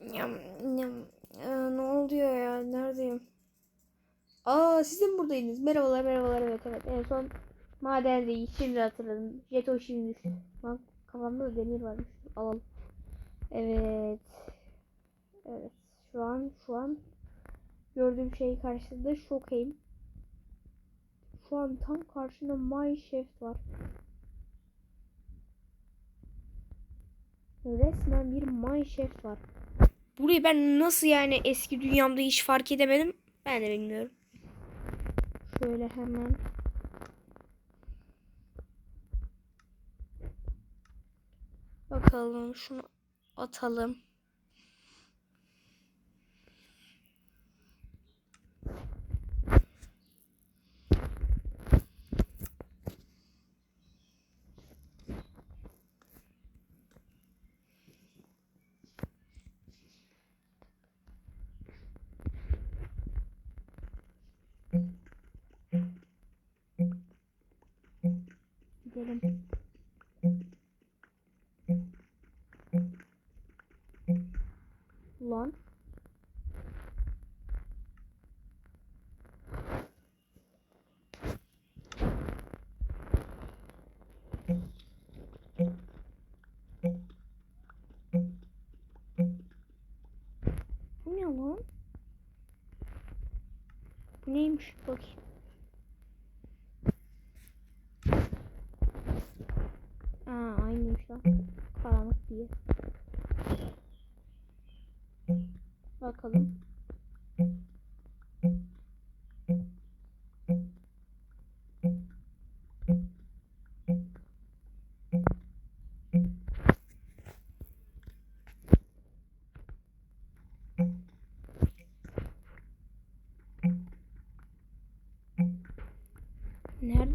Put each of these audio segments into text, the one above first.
Nyam, nyam. Ee, ne oluyor ya? Neredeyim? Aa siz de mi buradaydınız? Merhabalar merhabalar evet evet. En son madendeyiz. Şimdi hatırladım. Jeto şimdi. Lan kafamda da demir varmış. Alalım. Evet. Evet. Şu an şu an gördüğüm şey karşısında şokayım. Şu an tam karşında Minecraft var. Resmen bir Minecraft var. Burayı ben nasıl yani eski dünyamda hiç fark edemedim ben de bilmiyorum. Şöyle hemen bakalım şunu atalım. Gidelim. Lan. Bu ne lan? Bu neymiş bakayım. Aa aynıymış lan. Karanlık diye. Bakalım.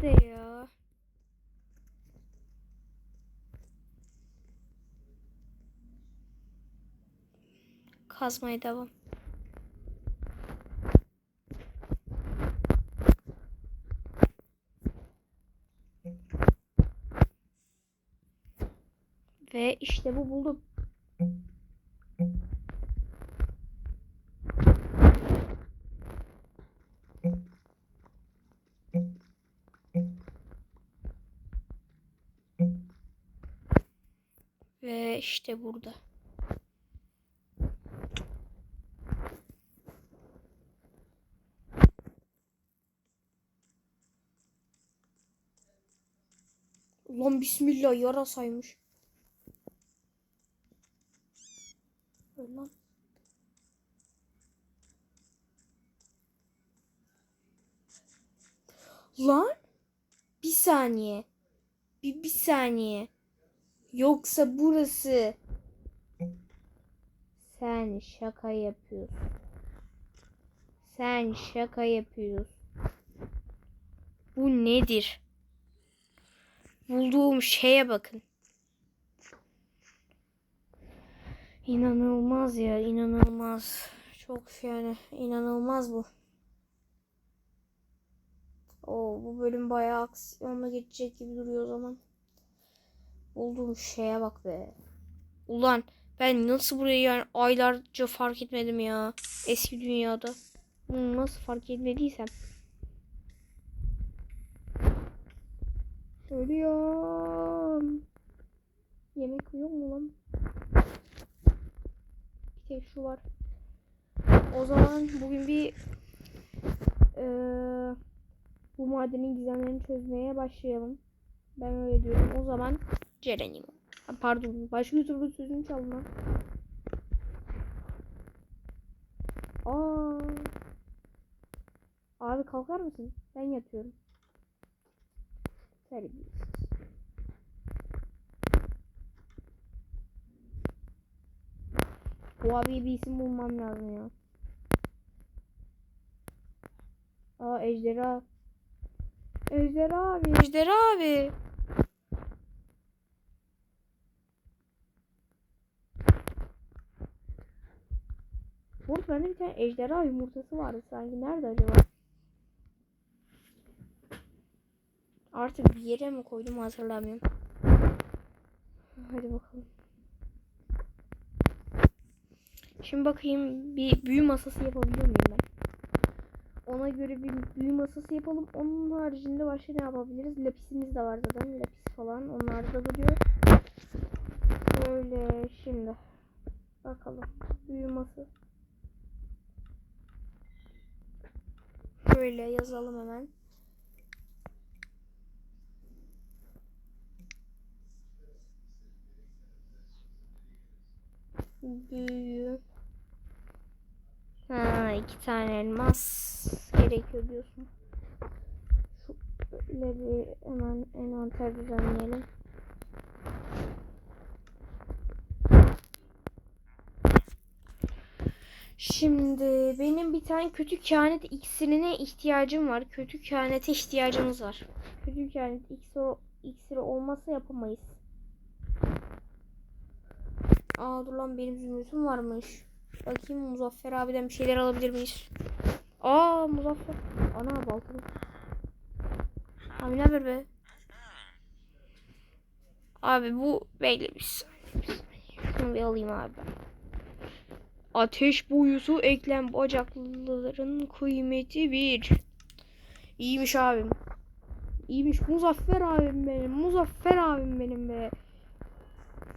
Nerede ya? Kazmaya devam. Ve işte bu buldum. Ve işte burada. Ulan bismillah yarasaymış. Öl lan. Lan. Bir saniye. Bir, bir saniye. Yoksa burası. Sen şaka yapıyorsun. Sen şaka yapıyorsun. Bu nedir? Bulduğum şeye bakın. İnanılmaz ya, inanılmaz. Çok yani inanılmaz bu. Oo, bu bölüm bayağı aksiyonla geçecek gibi duruyor o zaman. Bulduğum şeye bak be. Ulan ben nasıl burayı yani aylarca fark etmedim ya. Eski dünyada. Nasıl fark etmediysem. Ölüyorum. Yemek yok mu lan? Bir tek şu var. O zaman bugün bir eee, bu madenin gizemlerini çözmeye başlayalım. Ben öyle diyorum. O zaman Ceren'im. Pardon. Başka YouTuber'ın sözünü çalın lan. Aa. Abi kalkar mısın? Ben yatıyorum. Terbiyesiz. Bu abiye bir isim bulmam lazım ya. Aa ejderha. Ejderha abi. Ejderha abi. Burada bende bir tane ejderha yumurtası vardı sanki. Nerede acaba? Artık bir yere mi koydum hatırlamıyorum. Hadi bakalım. Şimdi bakayım bir büyü masası yapabiliyor muyum ben? Ona göre bir büyü masası yapalım. Onun haricinde başka ne yapabiliriz? Lapisimiz de var zaten. Lapis falan. Onlar da duruyor. Şöyle şimdi. Bakalım. Büyü masası. Şöyle yazalım hemen. Büyü. Ha iki tane elmas gerekiyor diyorsun. Şöyle bir hemen envanter düzenleyelim. Şimdi benim bir tane kötü kehanet iksirine ihtiyacım var. Kötü kehanete ihtiyacımız var. Kötü kehanet iksiri, iksiri olmazsa yapamayız. Aa dur lan benim zümrütüm varmış. Bakayım Muzaffer abiden bir şeyler alabilir miyiz? Aa Muzaffer. Ana baltalı. Abi ne haber be? Abi bu belli bir. Şunu bir alayım abi. Ateş boyusu eklem bacaklıların kıymeti bir. İyiymiş abim. İyiymiş Muzaffer abim benim. Muzaffer abim benim be.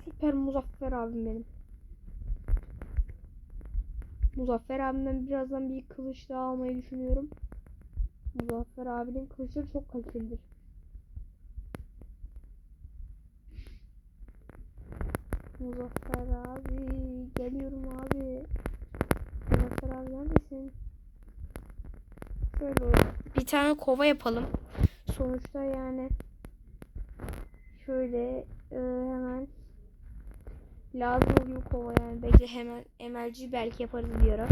Süper Muzaffer abim benim. Muzaffer abimden birazdan bir kılıç daha almayı düşünüyorum. Muzaffer abinin kılıçları çok kalitelidir. Muzaffer abi geliyorum abi. Muzaffer abi neredesin? Şöyle bir tane kova yapalım. Sonuçta yani şöyle e, hemen lazım oluyor kova yani. Bekle hemen emelci belki yaparız bir ara.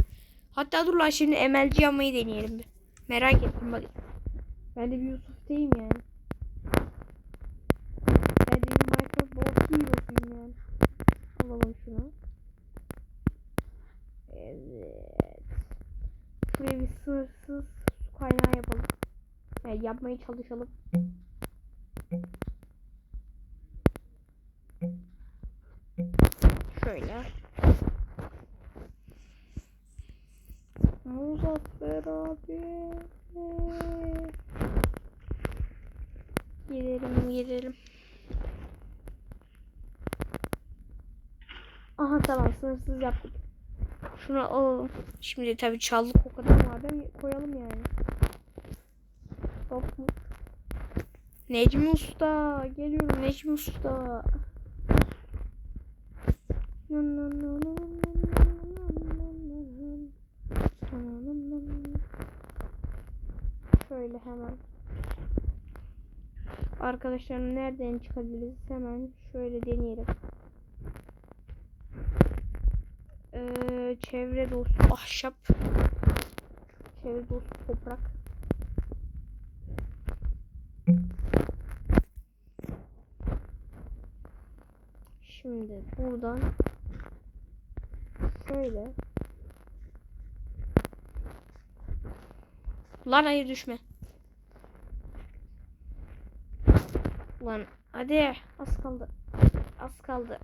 Hatta dur lan şimdi emelci yapmayı deneyelim bir. Merak ettim bak. Ben de bir Yusuf'tayım yani. Ben de bir Minecraft Hero'suyum yani. Alalım şunu. Evet. Şuraya bir sınırsız su kaynağı yapalım. Yani yapmaya çalışalım. Şöyle. Muzaffer abi. Gidelim gidelim. Aha tamam sınırsız yaptık. Şunu alalım. Şimdi tabii çaldık o kadar madem koyalım yani. Hop. Necmi Usta. Geliyorum Necmi Usta. Şöyle hemen. Arkadaşlar nereden çıkabiliriz? Hemen şöyle deneyelim. Ee, çevre dostu ahşap. Çevre dostu toprak. Şimdi buradan şöyle. Lan hayır düşme. Lan hadi az kaldı. Az kaldı.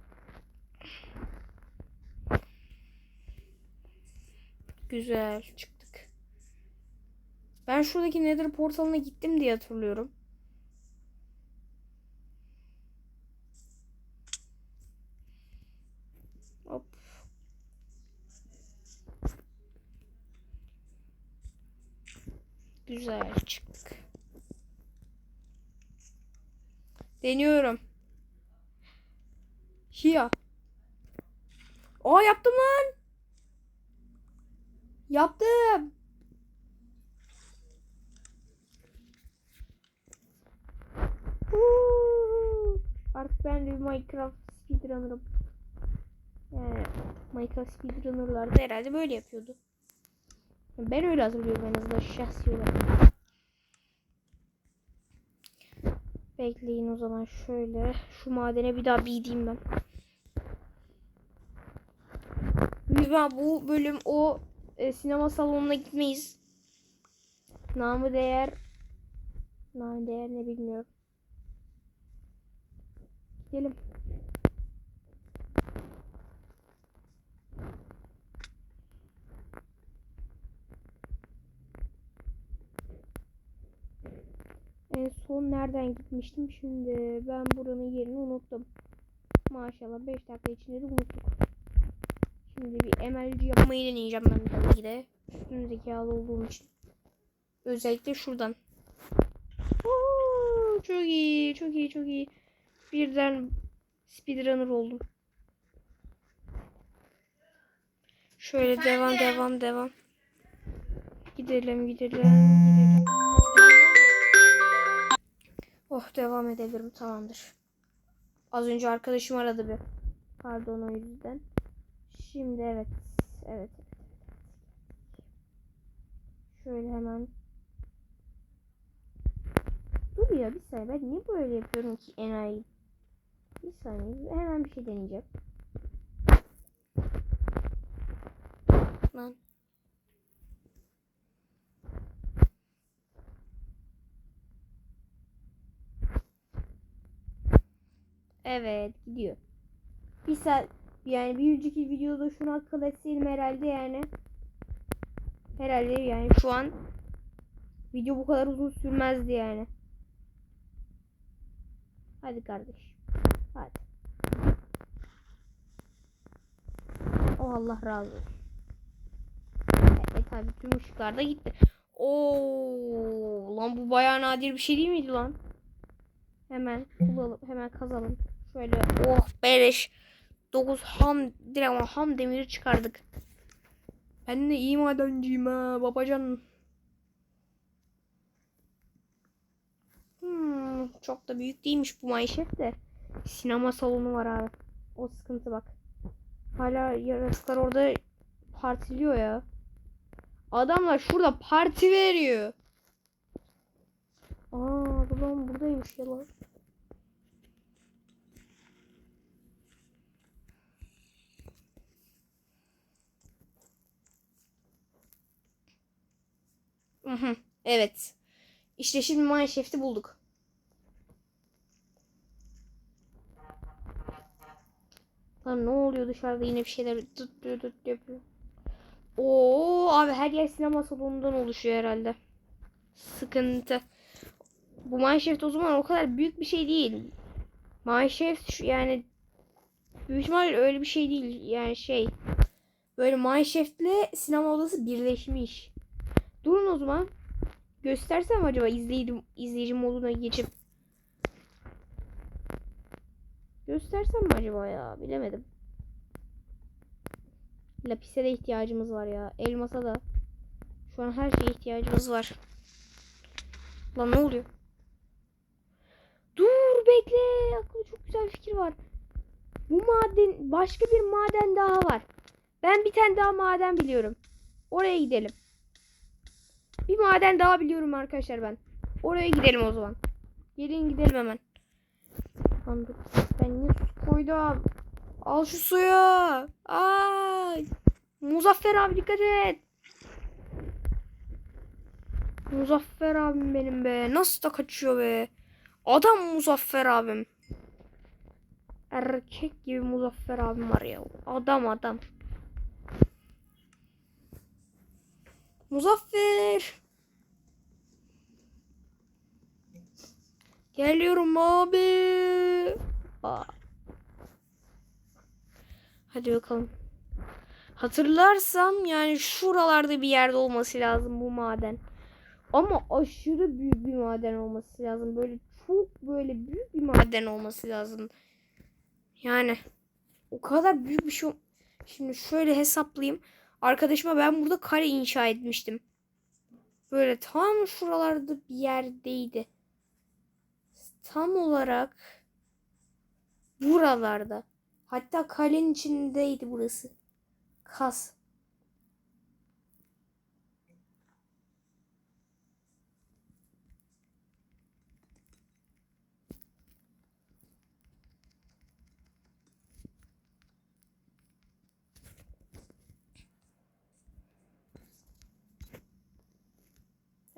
Güzel çıktık. Ben şuradaki Nether portalına gittim diye hatırlıyorum. Hop. Güzel çıktık. Deniyorum. Hia. Aa yaptım lan. Yaptım. Artık ben de Minecraft speedrunner'ım. Yani Minecraft speedrunner'lar da herhalde böyle yapıyordu. Ben öyle hatırlıyorum en azından şahsi olarak. Bekleyin o zaman şöyle. Şu madene bir daha bir ben. Ben bu bölüm o e, sinema salonuna gitmeyiz. Namı değer namı değer ne bilmiyorum. Gidelim. En son nereden gitmiştim şimdi ben buranın yerini unuttum. Maşallah 5 dakika içinde de unuttuk. Şimdi bir emelci yapmayı deneyeceğim ben tabii ki de. Üstün zekalı olduğum için. Özellikle şuradan. Oo, çok iyi, çok iyi, çok iyi. Birden speedrunner oldum. Şöyle devam, devam, devam. Gidelim, gidelim, gidelim. Oh, devam edebilirim. Tamamdır. Az önce arkadaşım aradı bir. Pardon o yüzden. Şimdi evet. Evet. evet. Şöyle hemen. Dur ya bir saniye. Ben niye böyle yapıyorum ki enayi? Bir saniye. Hemen bir şey deneyeceğim. Lan. Evet gidiyor. Bir saat yani bir önceki videoda şunu akıl etseydim herhalde yani. Herhalde yani şu an video bu kadar uzun sürmezdi yani. Hadi kardeş. Hadi. O Allah razı olsun. E, e tabi tüm ışıklar da gitti. Oo lan bu bayağı nadir bir şey değil miydi lan? Hemen bulalım, hemen kazalım. Şöyle oh beleş 9 ham direkt ham demiri çıkardık. Ben de iyi madenciyim ha babacan. Hmm, çok da büyük değilmiş bu mineshaft de. Sinema salonu var abi. O sıkıntı bak. Hala yaratıklar orada partiliyor ya. Adamlar şurada parti veriyor. Aa babam buradaymış ya lan. Evet. İşte şimdi Mineshaft'i bulduk. Lan ne oluyor dışarıda yine bir şeyler dıt dıt dıt yapıyor. Oo abi her yer sinema salonundan oluşuyor herhalde. Sıkıntı. Bu Mineshaft o zaman o kadar büyük bir şey değil. Mineshaft yani büyük ihtimalle öyle bir şey değil. Yani şey böyle Mineshaft'le sinema odası birleşmiş. Durun o zaman. Göstersem acaba izleyici, izleyici moduna geçip. Göstersem mi acaba ya? Bilemedim. Lapise de ihtiyacımız var ya. Elmasa da. Şu an her şeye ihtiyacımız var. Lan ne oluyor? Dur bekle. Aklıma çok güzel bir fikir var. Bu maden başka bir maden daha var. Ben bir tane daha maden biliyorum. Oraya gidelim. Bir maden daha biliyorum arkadaşlar ben. Oraya gidelim o zaman. Gelin gidelim hemen. Lan dur. Ben niye su koydum? Al şu suyu. Ay. Muzaffer abi dikkat et. Muzaffer abim benim be. Nasıl da kaçıyor be. Adam Muzaffer abim. Erkek gibi Muzaffer abim var ya. Adam adam. Muzaffer. Geliyorum abi. Hadi bakalım. Hatırlarsam yani şuralarda bir yerde olması lazım bu maden. Ama aşırı büyük bir maden olması lazım. Böyle çok böyle büyük bir maden olması lazım. Yani o kadar büyük bir şey. Şimdi şöyle hesaplayayım. Arkadaşıma ben burada kare inşa etmiştim. Böyle tam şuralarda bir yerdeydi. Tam olarak buralarda. Hatta kalenin içindeydi burası. Kas.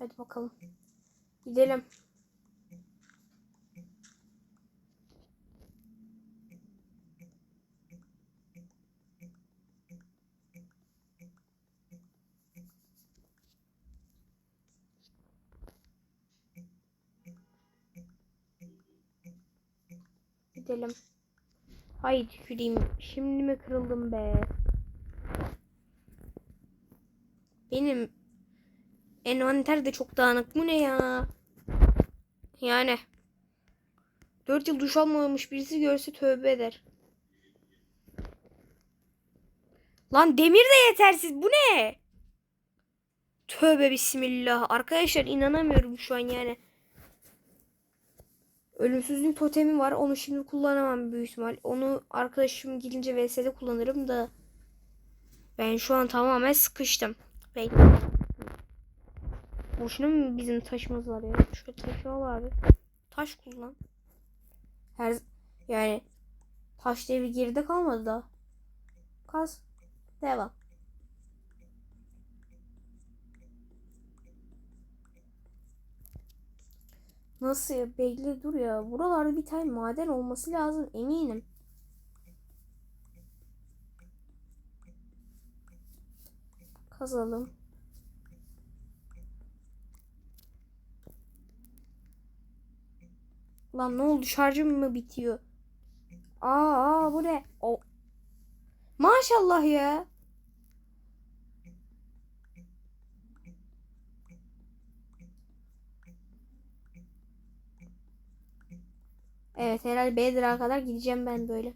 Hadi bakalım. Gidelim. Gidelim. Haydi tüküreyim. Şimdi mi kırıldım be? Envanter de çok dağınık. Bu ne ya? Yani 4 yıl duş almamış birisi görse tövbe eder. Lan demir de yetersiz. Bu ne? Tövbe bismillah. Arkadaşlar inanamıyorum şu an yani. Ölümsüzlük totemi var. Onu şimdi kullanamam büyük ihtimal. Onu arkadaşım gidince VS'de kullanırım da. Ben şu an tamamen sıkıştım. Bekle. Boşuna mı bizim taşımız var ya? Şöyle taşı al abi. Taş kullan. Her yani taş devri geride kalmadı da. Kaz. Devam. Nasıl ya? Bekle dur ya. Buralarda bir tane maden olması lazım eminim. Kazalım. Lan ne oldu? Şarjım mı bitiyor? Aa, aa bu ne? O. Maşallah ya. Evet herhalde Bedir'a kadar gideceğim ben böyle.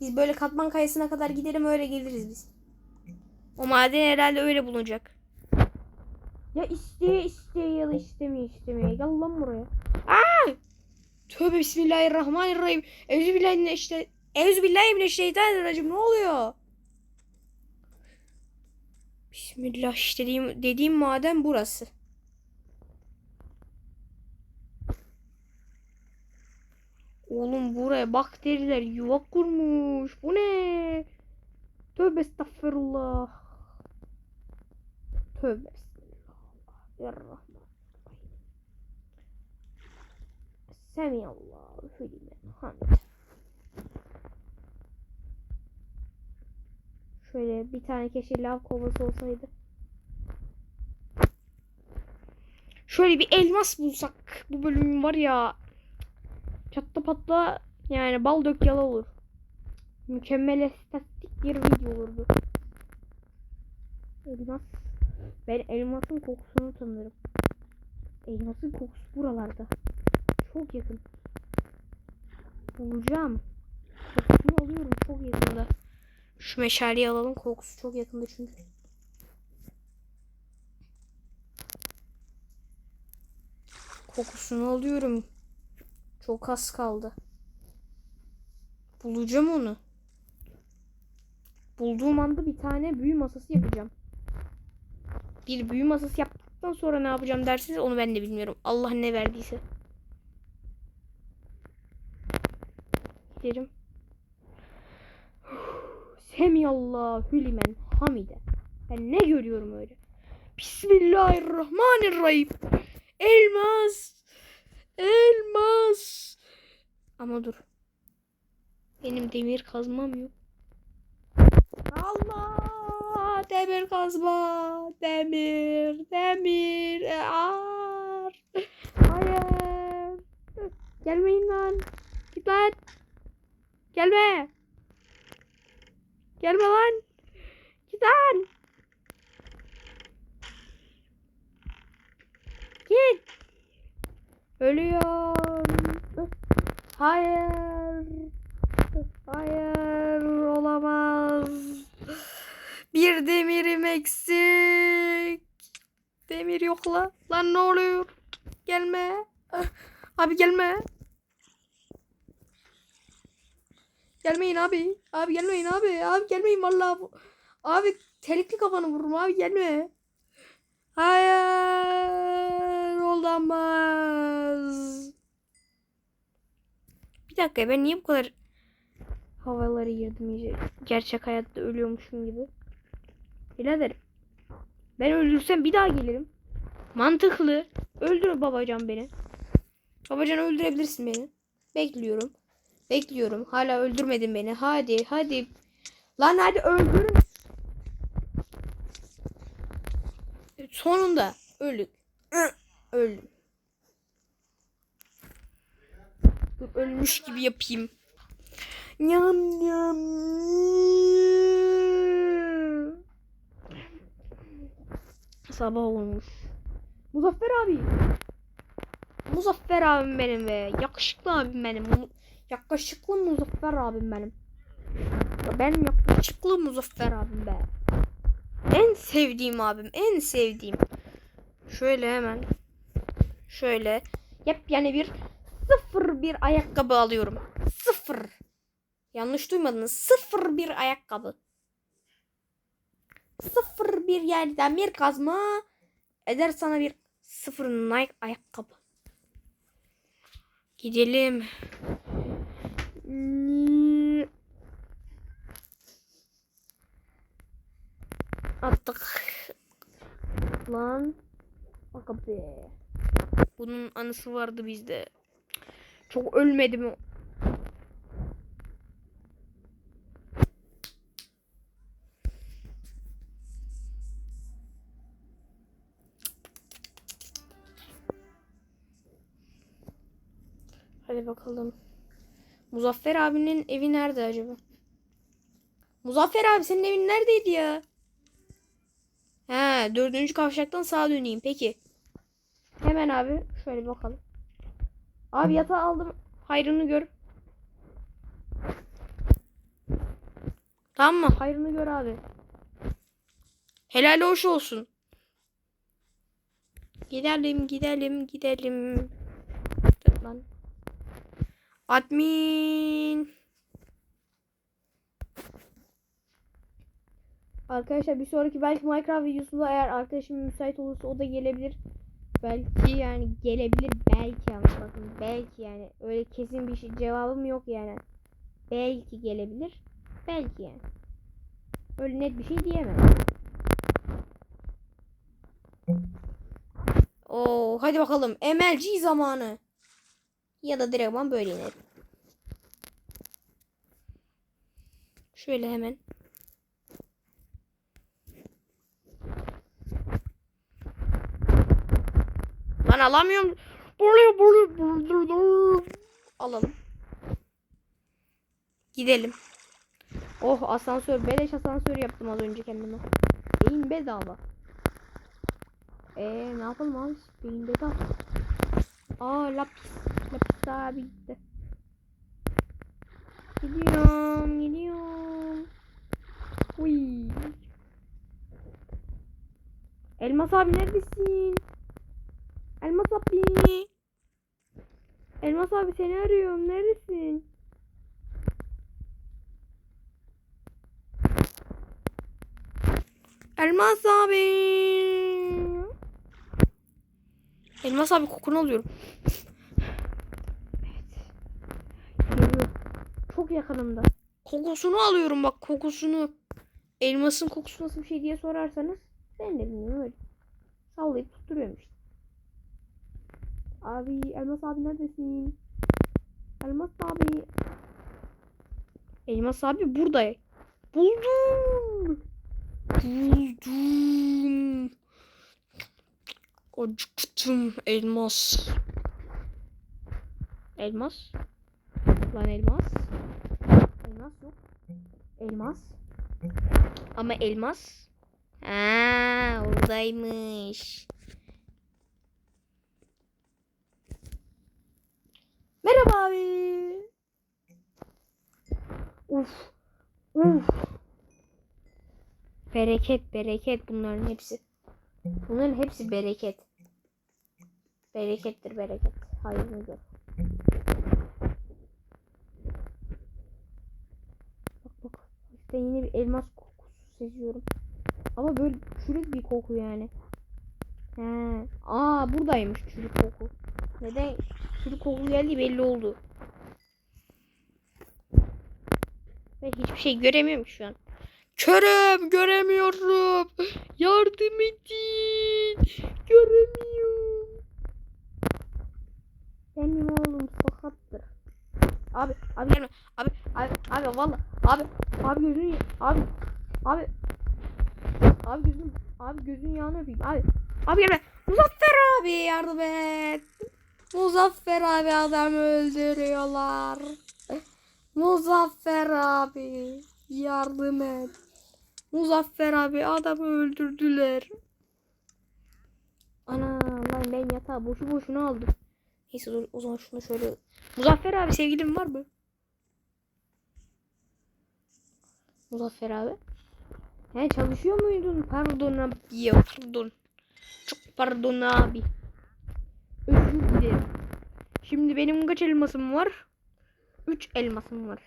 Biz böyle katman kayasına kadar gidelim öyle geliriz biz. O maden herhalde öyle bulunacak. Ya isteye isteye ya da istemeye istemeye. Gel lan buraya. Aa! Tövbe bismillahirrahmanirrahim. Euzubillahimineşşeytan. Euzubillahimineşşeytanirracim. Ne oluyor? Bismillah işte dediğim, dediğim maden burası. Oğlum buraya bakteriler yuva kurmuş. Bu ne? Tövbe estağfurullah. Tövbe estağfurullah. Semiyallahu limen hamd. Şöyle bir tane keşke lav kovası olsaydı. Şöyle bir elmas bulsak bu bölüm var ya çatla patla yani bal dök yala olur. Mükemmel estetik bir video olurdu. Elmas. Ben elmasın kokusunu tanırım. Elmasın kokusu buralarda. Çok yakın. Bulacağım. Kokusunu alıyorum çok yakında. Şu meşaleyi alalım. Kokusu çok yakında çünkü. Kokusunu alıyorum. Çok az kaldı. Bulacağım onu. Bulduğum anda bir tane büyü masası yapacağım. Bir büyü masası yaptıktan sonra ne yapacağım dersiniz onu ben de bilmiyorum. Allah ne verdiyse. Giderim. Semiyallahu limen hamide. Ben ne görüyorum öyle? Bismillahirrahmanirrahim. Elmas. Elmas. Ama dur. Benim demir kazmam yok. Allah! Demir kazma. Demir. Demir. E, Ar. Hayır. Gelmeyin lan. Git lan. Gelme. Gelme lan. Git lan. Git. Ölüyorum. Hayır. Hayır olamaz. Bir demirim eksik. Demir yok la. Lan ne oluyor? Gelme. Ah, Abi gelme. Gelmeyin abi. Abi gelmeyin abi. Abi gelmeyin vallahi. Abi telikli kafanı vururum abi gelme. Hayır olamaz. Bir dakika ben niye bu kadar havalara girdim iyice? Gerçek hayatta ölüyormuşum gibi. Birader. Ben öldürsem bir daha gelirim. Mantıklı. Öldür babacan beni. Babacan öldürebilirsin beni. Bekliyorum. Bekliyorum. Hala öldürmedin beni. Hadi hadi. Lan hadi öldürün. Sonunda öldük. Öldüm. Ölmüş gibi yapayım. Yam yam. Sabah olmuş. Muzaffer abi. Muzaffer abim benim be. Yakışıklı abim benim. Yakışıklı Muzaffer abim benim. Ya benim yakışıklı Muzaffer abim be. En sevdiğim abim. En sevdiğim. Şöyle hemen. Şöyle. Yepyeni bir sıfır bir ayakkabı alıyorum. Sıfır. Yanlış duymadınız. Sıfır bir ayakkabı. Sıfır bir yerden bir kazma eder sana bir sıfır Nike ayakkabı. Gidelim. Attık. Lan. Aga be. Bunun anısı vardı bizde. Çok ölmedi mi? Bakalım. Muzaffer abinin evi nerede acaba? Muzaffer abi senin evin neredeydi ya? He, dördüncü kavşaktan sağa döneyim. Peki. Hemen abi şöyle bakalım. Abi yatağı aldım. Hayrını gör. Tamam mı? Hayrını gör abi. Helal hoş olsun. Gidelim, gidelim, gidelim. Admin. Arkadaşlar bir sonraki belki Minecraft videosunda eğer arkadaşım müsait olursa o da gelebilir. Belki yani gelebilir belki ama bakın belki yani öyle kesin bir şey cevabım yok yani. Belki gelebilir. Belki yani. Öyle net bir şey diyemem. Oo hadi bakalım MLG zamanı. Ya da direktman böyle inerim. Şöyle hemen. Lan alamıyorum. Buraya buraya. Alalım. Gidelim. Oh asansör. Beleş asansör yaptım az önce kendime. Beyin bedava. Eee ne yapalım abi? Beyin bedava. Aa lapis. Lapis abi gitti. Gidiyorum. Gidiyorum. Uy. Elmas abi neredesin? Elmas abi. Elmas abi seni arıyorum. Neredesin? Elmas abi. Elmas abi kokunu alıyorum. Evet. Geliyor. Çok yakınımda. Kokusunu alıyorum bak kokusunu. Elmasın kokusu nasıl bir şey diye sorarsanız ben de bilmiyorum öyle. Sallayıp tutturuyorum işte. Abi Elmas abi neredesin? Elmas abi. Elmas abi burada. Buldum. Buldum. Acıktım elmas. Elmas. Lan elmas. Elmas yok. Elmas. Ama elmas. Ha, oradaymış. Merhaba abi. Uf. Uf. Bereket, bereket bunların hepsi. Bunların hepsi bereket. Berekettir bereket. Hayırlı gör. Bak İşte yine bir elmas kokusu seziyorum. Ama böyle çürük bir koku yani. He. Aa buradaymış çürük koku. Neden çürük koku geldi belli oldu. Ben hiçbir şey göremiyorum şu an. Körüm göremiyorum. Yardım edin. Göremiyorum. Benim oğlum sakattır. Abi abi gelme. Abi abi valla abi abi gözünü abi abi abi gözün abi gözün yağını öpeyim abi abi gelme Muzaffer abi yardım et Muzaffer abi adam öldürüyorlar. Muzaffer abi yardım et. Muzaffer abi adamı öldürdüler. Ana lan ben yatağı boşu boşuna aldım. Neyse o zaman şunu şöyle. Muzaffer abi sevgilin var mı? Muzaffer abi. He çalışıyor muydun? Pardon abi. Ya, pardon. Çok pardon abi. Özür dilerim. Şimdi benim kaç elmasım var? 3 elmasım var.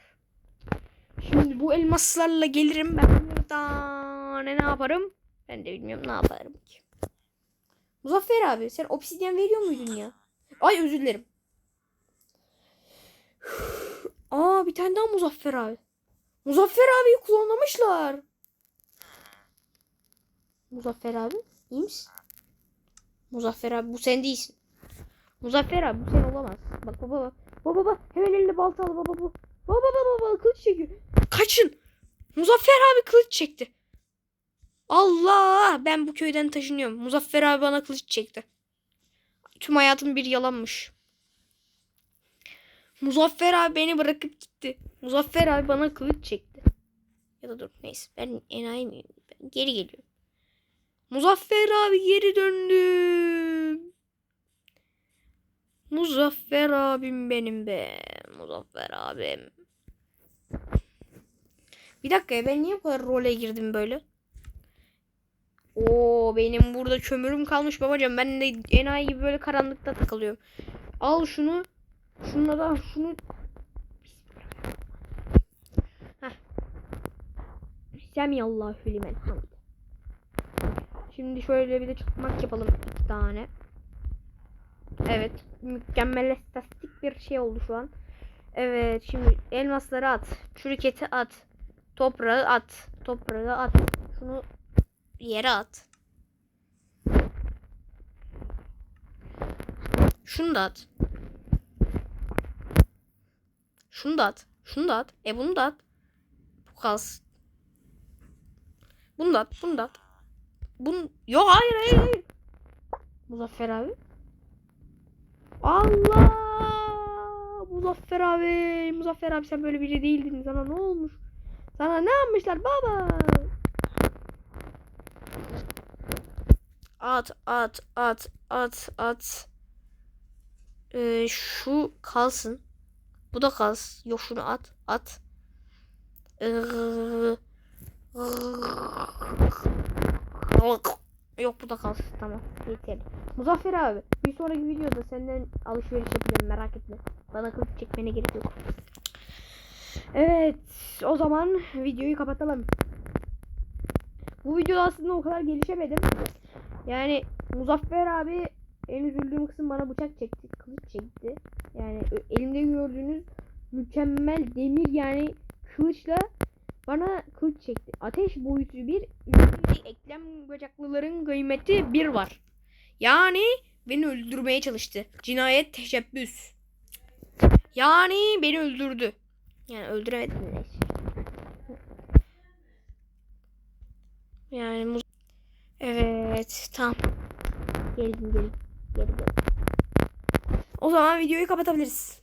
Şimdi bu elmaslarla gelirim ben buradan ne yaparım? Ben de bilmiyorum ne yaparım ki. Muzaffer abi sen obsidyen veriyor muydun ya? Ay özür dilerim. Aa bir tane daha Muzaffer abi. Muzaffer abiyi klonlamışlar. Muzaffer abi iyi misin? Muzaffer abi bu sen değilsin. Muzaffer abi bu sen olamaz. Bak baba bak. Baba baba hemen elinde balta al baba baba. Baba baba baba kılıç çekiyor. Kaçın. Muzaffer abi kılıç çekti. Allah ben bu köyden taşınıyorum. Muzaffer abi bana kılıç çekti. Tüm hayatım bir yalanmış. Muzaffer abi beni bırakıp gitti. Muzaffer abi bana kılıç çekti. Ya da dur neyse ben enayi miyim? Ben geri geliyorum. Muzaffer abi geri döndüm. Muzaffer abim benim be. Muzaffer abim. Bir dakika ya ben niye bu kadar role girdim böyle? Oo benim burada kömürüm kalmış babacığım. Ben de enayi gibi böyle karanlıkta takılıyorum. Al şunu. Şunla da şunu. Semiyallahu limen hamd. Şimdi şöyle bir de çıkmak yapalım iki tane. Evet. Mükemmel estetik bir şey oldu şu an. Evet. Şimdi elmasları at. Çürüketi at. Toprağı at. Toprağı at. Şunu yere at. Şunu da at. Şunu da at. Şunu da at. E bunu da at. Bu kalsın. Bunu da at. Bunu da at. Bunu... Yok hayır hayır hayır. Muzaffer abi. Allah! Muzaffer abi. Muzaffer abi sen böyle biri değildin. Sana ne olmuş? Sana ne yapmışlar baba? At at at at at. Ee, şu kalsın. Bu da kalsın. Yok şunu at at. Yok bu da kalsın tamam yeter. Muzaffer abi bir sonraki videoda senden alışveriş yapacağım merak etme. Bana kılıç çekmene gerek yok. Evet o zaman videoyu kapatalım. Bu videoda aslında o kadar gelişemedim. Yani Muzaffer abi en üzüldüğüm kısım bana bıçak çekti, kılıç çekti. Yani elimde gördüğünüz mükemmel demir yani kılıçla bana kılıç çekti. Ateş boyutu bir, eklem bacaklıların kıymeti bir var. Yani beni öldürmeye çalıştı. Cinayet teşebbüs. Yani beni öldürdü. Yani öldüremedi. Yani. Evet tamam. Gelin gelin. O zaman videoyu kapatabiliriz.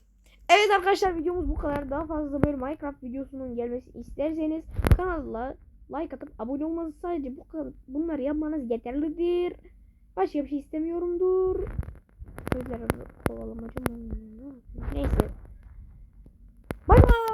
Evet arkadaşlar videomuz bu kadar. Daha fazla böyle Minecraft videosunun gelmesi isterseniz kanala like atıp abone olmanız sadece bu kadar bunları yapmanız yeterlidir. Başka bir şey istemiyorumdur. Sözler kovalamacam olmuyor. Neyse. Bay bay.